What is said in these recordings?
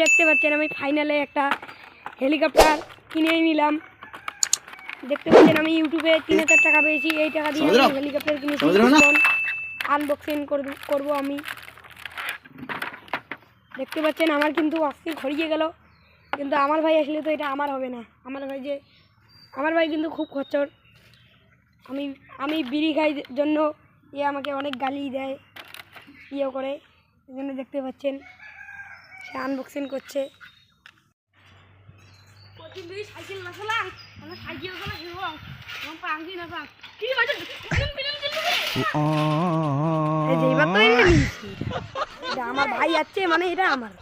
দেখতে পাচ্ছেন আমি ফাইনালে একটা হেলিকপ্টার কিনে নিলাম। দেখতে পাচ্ছেন আমি ইউটিউবে তিন হাজার টাকা পেয়েছি। এই টাকা দিয়ে আমি হেলিকপ্টার কিনেছি? আনবক্সিং করব আমি। দেখতে পাচ্ছেন আমার কিন্তু অস্থির খড়িয়ে গেল। কিন্তু আমার ভাই আসলে তো এটা আমার হবে না। আমার ভাই যে আমার ভাই কিন্তু খুব খচ্চর। আমি আমি বিড়ি খাই জন্য এ আমাকে অনেক গালি দেয় ইয়ে করে। এই জন্য দেখতে পাচ্ছেন সে আনবক্সিং করছে। সাইকেল না চালাম আমরা সাইকেল চালা খেলব আমার পাঙ্গি না পাং। কি বাজে এই তো এনে নিয়েছি। এটা আমার ভাই আছে মানে এটা আমার।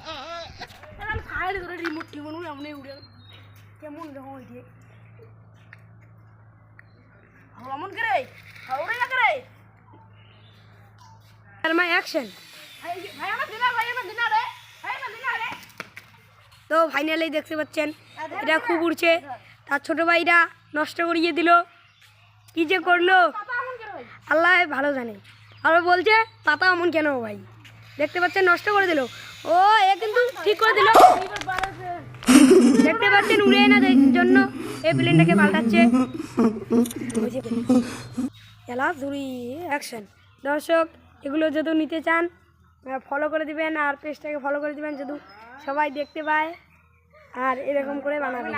ফাইল করে রিমোট টিমোট এমন উড়ে কেমন যখন ওই দিয়ে। করে উড়ে না করে। আর মাই অ্যাকশন তো ফাইনালি দেখতে পাচ্ছেন এটা খুব উড়ছে। তার ছোট ভাইরা নষ্ট করিয়ে দিল। কি যে করল? আল্লাহ ভালো জানে। আর বলছে পাতা এমন কেন ভাই? দেখতে পাচ্ছেন নষ্ট করে দিল। ও এ কিন্তু ঠিক করে দিল। দেখতে পাচ্ছেন উড়ে না জন্য এই প্লেনটাকে পাল্টাচ্ছে। এলা অ্যাকশন দর্শক এগুলো যদি নিতে চান ফলো করে দিবেন আর পেজটাকে ফলো করে দিবেন যদি সবাই দেখতে পায়। আর এরকম করে বানাবেন।